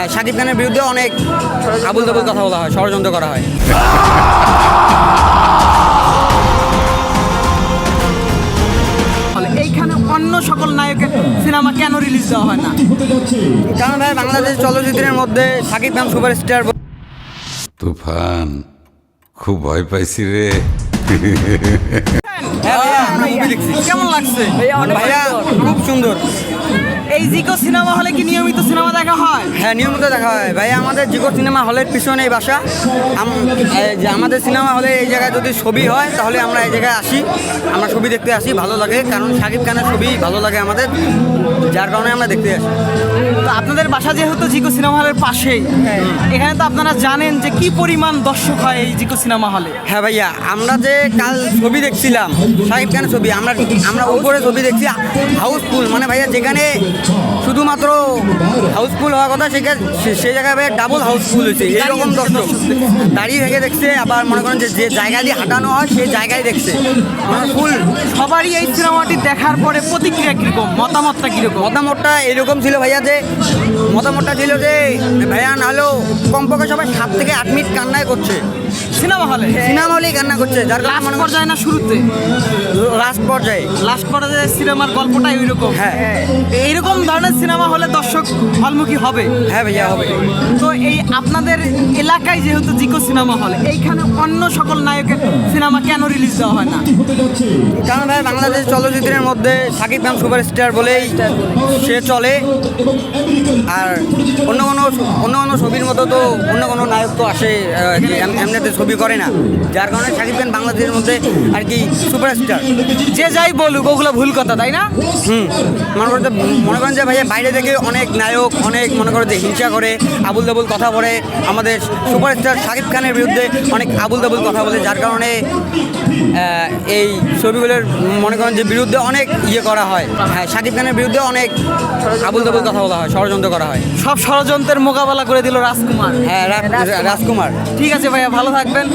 হ্যাঁ শাকিব খানের বিরুদ্ধে অনেক আবুল তাবুল কথা বলা হয় ষড়যন্ত্র করা হয়। এইখানে অন্য সকল নায়কের সিনেমা কেন রিলিজ দেওয়া হয় না? কারণ ভাই বাংলাদেশ চলচ্চিত্রের মধ্যে শাকিব খান সুপারস্টার তুফান খুব ভয় পাইছি রে। হ্যাঁ কেমন লাগছে? ভাইয়া খুব সুন্দর। এই জিকো সিনেমা হলে কি নিয়মিত সিনেমা দেখা হয়? হ্যাঁ নিয়মিত দেখা হয়। ভাই আমাদের জিকো সিনেমা হলের পিছনে এই বাসা। আমাদের সিনেমা হলে এই জায়গায় যদি ছবি হয় তাহলে আমরা এই জায়গায় আসি। আমরা ছবি দেখতে আসি ভালো লাগে। কারণ শাকিব খানের ছবি ভালো লাগে আমাদের যার কারণে আমরা দেখতে আসি। তো আপনাদের বাসা যেহেতু জিকো সিনেমা হলের পাশেই এখানে তো আপনারা জানেন যে কি পরিমাণ দর্শক হয় এই জিকো সিনেমা হলে। হ্যাঁ ভাইয়া আমরা যে কাল ছবি দেখছিলাম শাকিব খানের ছবি আমরা আমরা উপরে ছবি দেখছি হাউসফুল মানে ভাইয়া যেখানে শুধুমাত্র হাউসফুল হওয়ার কথা সেখানে সে- সেই জায়গায় ডাবল হাউসফুল হয়েছে। এইরকম দর্শক। দাঁড়িয়ে থেকে দেখছে আবার মনে করেন যে যে জায়গা দিয়ে হাঁটানো হয় সেই জায়গায় দেখছে। ফুল সবারই এই সিনেমাটি দেখার পরে প্রতিক্রিয়া কীরকম? মতামতটা কীরকম? মতামতটা এরকম ছিল ভাইয়া যে মতামতটা ছিল যে ভাইয়া নাহলেও কমপক্ষে সবাই সাত থেকে আট মিনিট কান্নায় করছে। সিনেমা হলে? সিনেমা হলেই কান্না করছে যার লাস্ট পর্যায়ে না শুরুতে? লাস্ট পর্যায়ে। লাস্ট পর্যায়ে সিনেমার গল্পটাই ওই রকম হ্যাঁ। এইরকম ধরনের সিনেমা হলে দর্শক হলমুখী হবে? হ্যাঁ ভাইয়া হবে। তো এই আপনাদের এলাকায় যেহেতু জিকো সিনেমা হল এইখানে অন্য সকল নায়কের সিনেমা কেন রিলিজ দেওয়া হয় না। কারণ ভাই বাংলাদেশ চলচ্চিত্রের মধ্যে শাকিব খান সুপারস্টার বলেই সে চলে। আর অন্য কোনো অন্য কোনো ছবির মতো তো অন্য কোনো নায়ক তো আসে এমনিতে ছবি করে না। যার কারণে শাকিব খান বাংলাদেশের মধ্যে আর কি সুপারস্টার। যে যাই বলুক ওগুলো ভুল কথা তাই না? হুম। মনে করতে মনে করেন যে ভাইয়া বাইরে থেকে অনেক নায়ক অনেক মনে করে যে হিংসা করে আবুল দাবুল কথা বলে। আমাদের সুপারস্টার শাকিব খানের বিরুদ্ধে অনেক আবুল দাবুল কথা বলে যার কারণে এই ছবিগুলোর মনে করেন যে বিরুদ্ধে অনেক ইয়ে করা হয়। হ্যাঁ শাকিব খানের বিরুদ্ধে অনেক আবুল তাবুল কথা বলা হয় ষড়যন্ত্র করা হয়। সব ষড়যন্ত্রের মোকাবেলা করে দিল রাজকুমার। হ্যাঁ রাজকুমার। ঠিক আছে ভাইয়া ভালো থাকবেন।